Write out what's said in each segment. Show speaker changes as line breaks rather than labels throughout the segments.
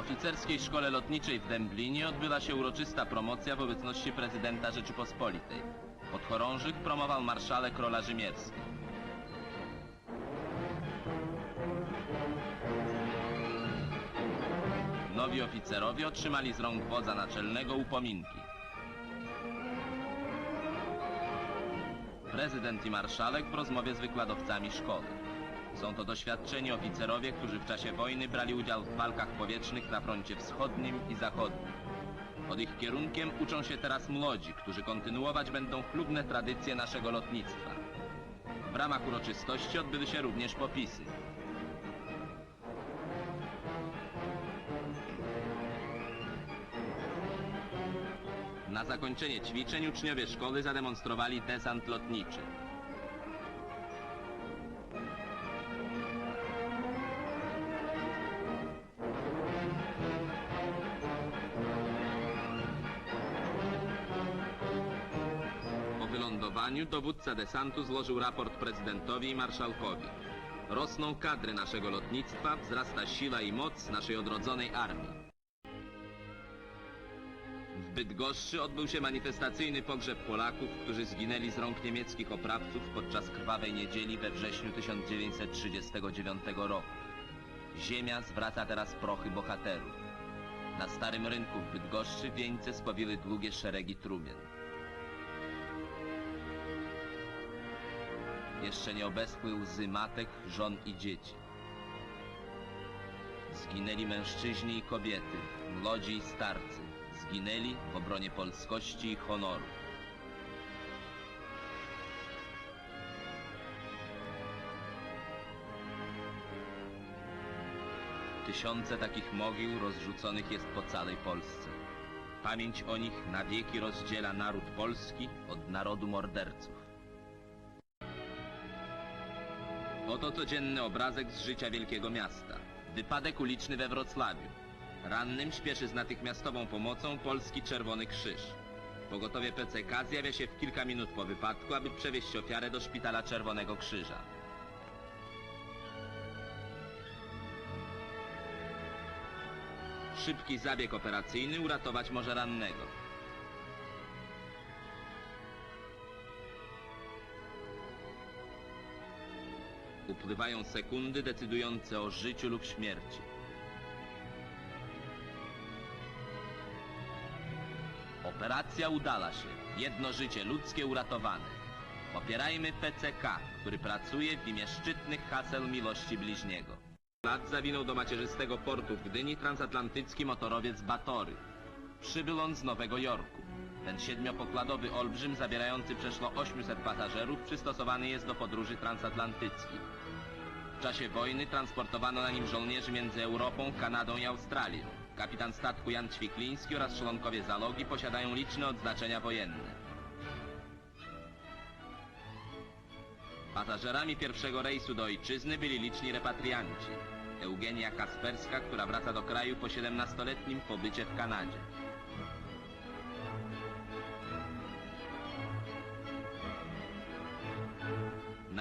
oficerskiej szkole lotniczej w Dęblinie odbyła się uroczysta promocja w obecności prezydenta Rzeczypospolitej. Podchorążych promował marszałek Rola Rzymierski. Nowi oficerowie otrzymali z rąk wodza naczelnego upominki. Prezydent i marszałek w rozmowie z wykładowcami szkoły. Są to doświadczeni oficerowie, którzy w czasie wojny brali udział w walkach powietrznych na froncie wschodnim i zachodnim. Pod ich kierunkiem uczą się teraz młodzi, którzy kontynuować będą chlubne tradycje naszego lotnictwa. W ramach uroczystości odbyły się również popisy. Na zakończenie ćwiczeń uczniowie szkoły zademonstrowali desant lotniczy. Po wylądowaniu dowódca desantu złożył raport prezydentowi i marszałkowi. Rosną kadry naszego lotnictwa, wzrasta siła i moc naszej odrodzonej armii. W Bydgoszczy odbył się manifestacyjny pogrzeb Polaków, którzy zginęli z rąk niemieckich oprawców podczas krwawej niedzieli we wrześniu 1939 roku. Ziemia zwraca teraz prochy bohaterów. Na Starym Rynku w Bydgoszczy wieńce spowiły długie szeregi trumien. Jeszcze nie obeschły łzy matek, żon i dzieci. Zginęli mężczyźni i kobiety, młodzi i starcy. Zginęli w obronie polskości i honoru. Tysiące takich mogił rozrzuconych jest po całej Polsce. Pamięć o nich na wieki rozdziela naród polski od narodu morderców. Oto codzienny obrazek z życia wielkiego miasta. Wypadek uliczny we Wrocławiu. Rannym śpieszy z natychmiastową pomocą Polski Czerwony Krzyż. Pogotowie PCK zjawia się w kilka minut po wypadku, aby przewieźć ofiarę do Szpitala Czerwonego Krzyża. Szybki zabieg operacyjny uratować może rannego. Upływają sekundy decydujące o życiu lub śmierci. Operacja udala się. Jedno życie ludzkie uratowane. Popierajmy PCK, który pracuje w imię szczytnych haseł miłości bliźniego. Lat zawinął do macierzystego portu w Gdyni transatlantycki motorowiec Batory. Przybył on z Nowego Jorku. Ten siedmiopokładowy olbrzym zabierający przeszło 800 pasażerów przystosowany jest do podróży transatlantyckich. W czasie wojny transportowano na nim żołnierzy między Europą, Kanadą i Australią. Kapitan statku Jan Ćwikliński oraz członkowie załogi posiadają liczne odznaczenia wojenne. Pasażerami pierwszego rejsu do ojczyzny byli liczni repatrianci. Eugenia Kasperska, która wraca do kraju po 17-letnim pobycie w Kanadzie.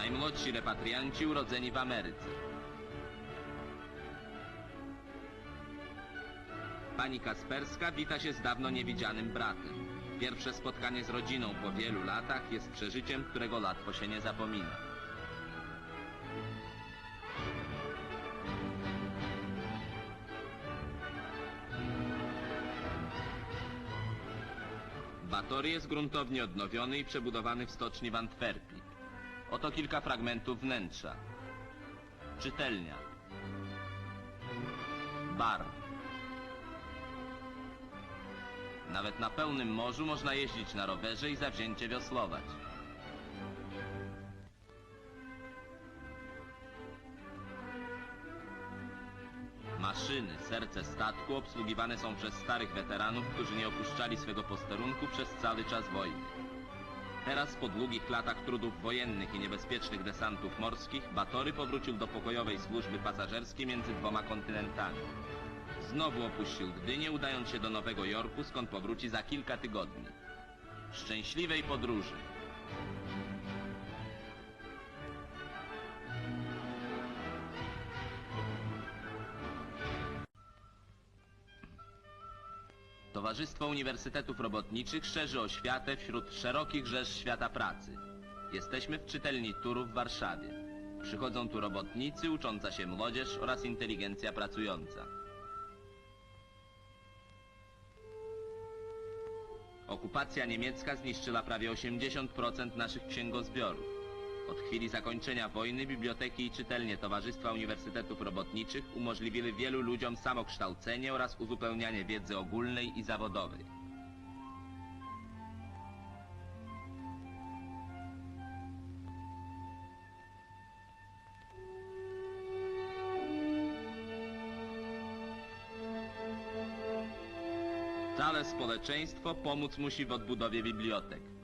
Najmłodsi repatrianci urodzeni w Ameryce. Pani Kasperska wita się z dawno niewidzianym bratem. Pierwsze spotkanie z rodziną po wielu latach jest przeżyciem, którego łatwo się nie zapomina. Batory jest gruntownie odnowiony i przebudowany w stoczni w Antwerpii. Oto kilka fragmentów wnętrza. Czytelnia. Bar. Nawet na pełnym morzu można jeździć na rowerze i zawzięcie wiosłować. Maszyny, serce statku obsługiwane są przez starych weteranów, którzy nie opuszczali swego posterunku przez cały czas wojny. Teraz po długich latach trudów wojennych i niebezpiecznych desantów morskich Batory powrócił do pokojowej służby pasażerskiej między dwoma kontynentami. Znowu opuścił Gdynię, udając się do Nowego Jorku, skąd powróci za kilka tygodni. Szczęśliwej podróży! Towarzystwo Uniwersytetów Robotniczych szerzy oświatę wśród szerokich rzesz świata pracy. Jesteśmy w czytelni Turów w Warszawie. Przychodzą tu robotnicy, ucząca się młodzież oraz inteligencja pracująca. Okupacja niemiecka zniszczyła prawie 80% naszych księgozbiorów. Od chwili zakończenia wojny biblioteki i czytelnie Towarzystwa Uniwersytetów Robotniczych umożliwiły wielu ludziom samokształcenie oraz uzupełnianie wiedzy ogólnej i zawodowej. Całe społeczeństwo pomóc musi w odbudowie bibliotek.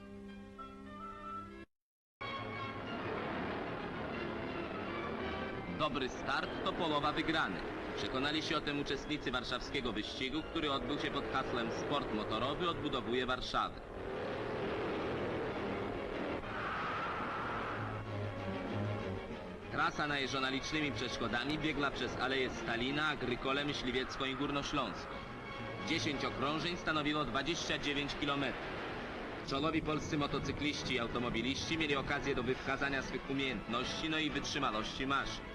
Dobry start to połowa wygranych. Przekonali się o tym uczestnicy warszawskiego wyścigu, który odbył się pod hasłem Sport motorowy odbudowuje Warszawę. Trasa najeżona licznymi przeszkodami biegła przez Aleję Stalina, Agrykolę, Myśliwiecką i Górnośląską. 10 okrążeń stanowiło 29 km. Czołowi polscy motocykliści i automobiliści mieli okazję do wykazania swych umiejętności, no i wytrzymałości maszyn.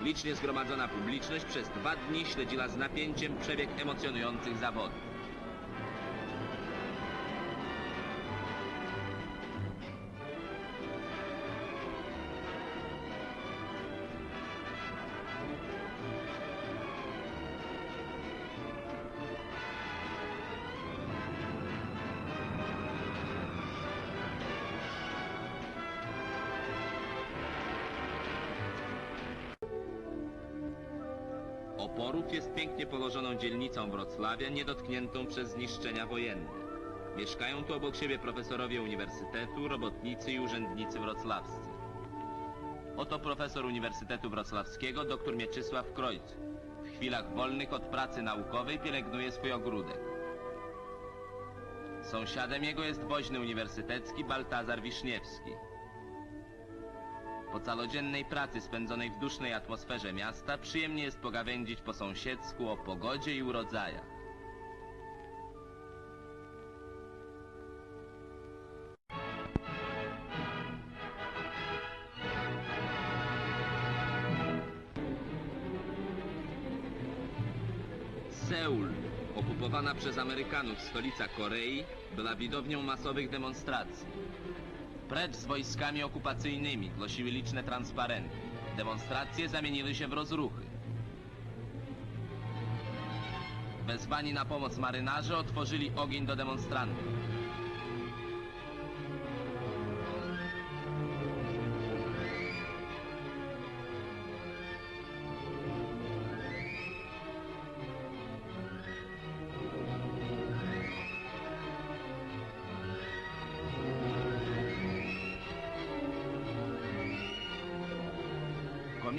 Licznie zgromadzona publiczność przez dwa dni śledziła z napięciem przebieg emocjonujących zawodów. Oporów jest pięknie położoną dzielnicą Wrocławia, niedotkniętą przez zniszczenia wojenne. Mieszkają tu obok siebie profesorowie uniwersytetu, robotnicy i urzędnicy wrocławscy. Oto profesor Uniwersytetu Wrocławskiego, dr Mieczysław Krojc. W chwilach wolnych od pracy naukowej pielęgnuje swój ogródek. Sąsiadem jego jest woźny uniwersytecki Baltazar Wiszniewski. Po całodziennej pracy spędzonej w dusznej atmosferze miasta przyjemnie jest pogawędzić po sąsiedzku o pogodzie i urodzajach. Seul, okupowana przez Amerykanów stolica Korei, była widownią masowych demonstracji. Precz z wojskami okupacyjnymi głosiły liczne transparenty. Demonstracje zamieniły się w rozruchy. Wezwani na pomoc marynarze otworzyli ogień do demonstrantów.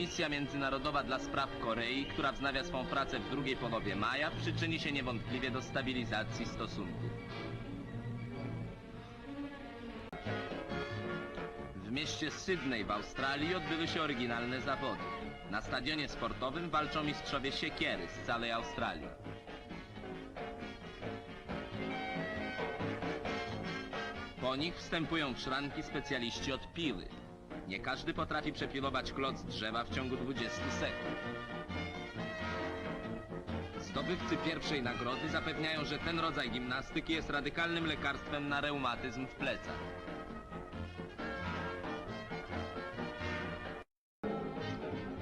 Komisja Międzynarodowa dla Spraw Korei, która wznawia swą pracę w drugiej połowie maja, przyczyni się niewątpliwie do stabilizacji stosunków. W mieście Sydney w Australii odbyły się oryginalne zawody. Na stadionie sportowym walczą mistrzowie siekiery z całej Australii. Po nich wstępują w szranki specjaliści od piły. Nie każdy potrafi przepilować kloc drzewa w ciągu 20 sekund. Zdobywcy pierwszej nagrody zapewniają, że ten rodzaj gimnastyki jest radykalnym lekarstwem na reumatyzm w plecach.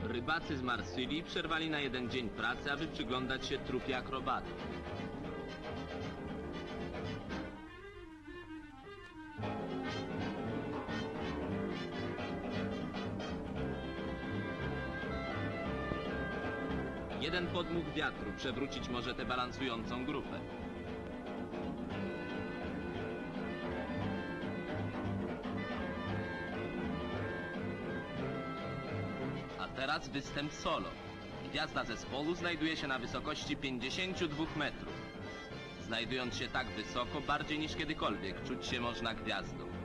Rybacy z Marsylii przerwali na jeden dzień pracy, aby przyglądać się trupie akrobatów. Podmuch wiatru przewrócić może tę balansującą grupę. A teraz występ solo. Gwiazda zespołu znajduje się na wysokości 52 metrów. Znajdując się tak wysoko, bardziej niż kiedykolwiek czuć się można gwiazdą.